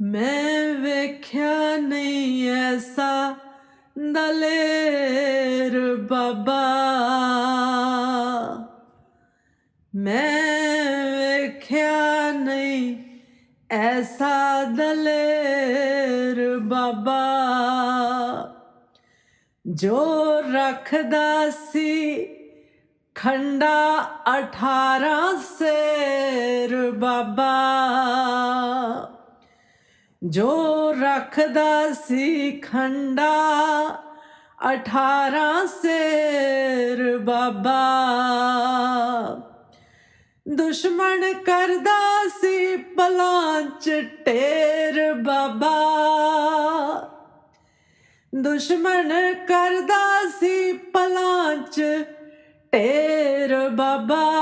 ਮੈਂ ਵੇਖਿਆ ਨਹੀਂ ਐਸਾ ਦਲੇਰ ਬਾਬਾ। ਮੈਂ ਵੇਖਿਆ ਨਹੀਂ ਐਸਾ ਦਲੇਰ ਬਾਬਾ। ਜੋ ਰੱਖਦਾ ਸੀ ਖੰਡਾ 18 ਸੇਰ ਬਾਬਾ। ਜੋ ਰੱਖਦਾ ਸੀ ਖੰਡਾ 18 ਸਿਰ ਬਾਬਾ। ਦੁਸ਼ਮਣ ਕਰਦਾ ਸੀ ਪਲਾਂਚ ਢੇਰ ਬਾਬਾ। ਦੁਸ਼ਮਣ ਕਰਦਾ ਸੀ ਪਲਾਂਚ ਢੇਰ ਬਾਬਾ।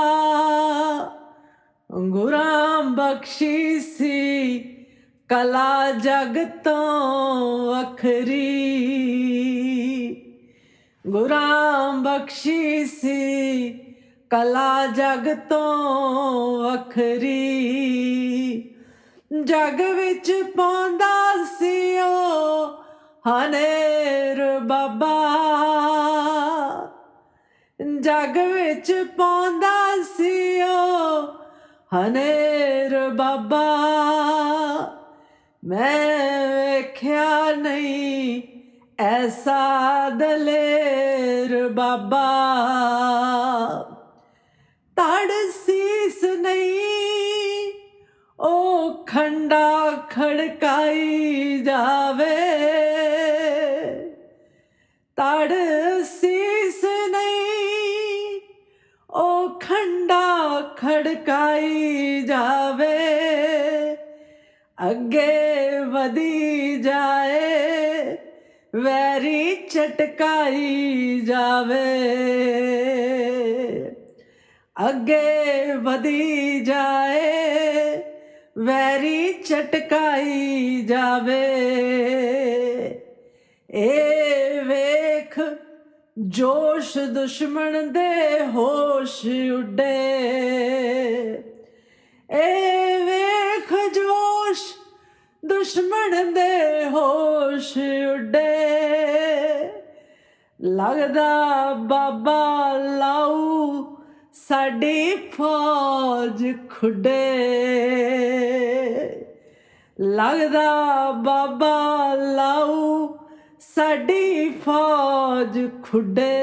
ਗੁਰਾਮ ਬਖਸ਼ੀ ਸੀ ਕਲਾ ਜਗ ਤੋਂ ਅਖਰੀ। ਗੁਰਾਮ ਬਖਸ਼ੀ ਸੀ, ਕਲਾ ਜਗ ਤੋਂ ਵਖਰੀ ਜਗ ਵਿੱਚ ਪਾਉਂਦਾ ਸੀ ਉਹ ਹਨੇਰ ਬਾਬਾ। ਜਗ ਵਿੱਚ ਪਾਉਂਦਾ ਸੀ ਉਹ ਹਨੇਰ ਬਾਬਾ। ਮੈਂ ਵੇਖਿਆ ਨਹੀਂ ਐਸਾ ਦਲੇਰ ਬਾਬਾ ਤੜ ਸੀਸ ਨਹੀਂ ਉਹ ਖੰਡਾ ਖੜਕਾਈ ਜਾਵੇ ਤੜ ਸੀਸ ਨਹੀਂ ਉਹ ਖੰਡਾ ਖੜਕਾਈ ਜਾਵੇ ਅੱਗੇ ਵਧੀ ਜਾਏ, ਵੈਰੀ ਚਟਕਾਈ ਜਾਵੇ। ਅੱਗੇ ਵਧੀ ਜਾਏ, ਵੈਰੀ ਚਟਕਾਈ ਜਾਵੇ। ਏ ਵੇਖ, ਜੋਸ਼ ਦੁਸ਼ਮਣ ਦੇ ਹੋਸ਼ ਉੱਡੇ। ਏ ਵੇਖ, ਜੋਸ਼ ਦੁਸ਼ਮਣ ਦੇ ਹੋਸ਼ ਉੱਡੇ। ਲੱਗਦਾ ਬਾਬਾ ਲਾਊ ਸਾਡੀ ਫੌਜ ਖੁੱਡੇ। ਲੱਗਦਾ ਬਾਬਾ ਲਾਊ ਸਾਡੀ ਫੌਜ ਖੁੱਡੇ।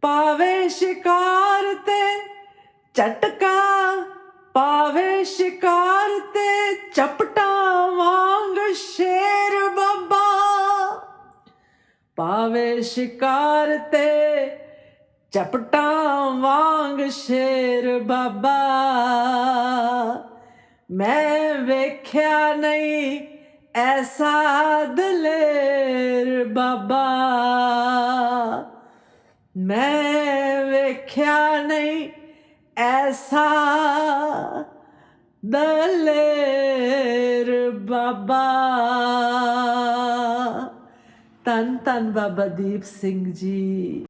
ਪਾਵੇ ਸ਼ਿਕਾਰ ਤੇ ਝਟਕਾ ਪਾਵੇ ਸ਼ਿਕਾਰ ਤੇ ਚਪਟਾ ਵਾਂਗ ਸ਼ੇਰ ਬਾਬਾ। ਪਾਵੇ ਸ਼ਿਕਾਰ ਤੇ ਚਪਟਾ ਵਾਂਗ ਸ਼ੇਰ ਬਾਬਾ। ਮੈਂ ਵੇਖਿਆ ਨਹੀਂ ਐਸਾ ਦਲੇਰ ਬਾਬਾ। ਮੈਂ ਵੇਖਿਆ ਨਹੀਂ ਐਸਾ ਦਲੇਰ ਬਾਬਾ ਤਨ ਤਨ ਬਾਬਾ ਦੀਪ ਸਿੰਘ ਜੀ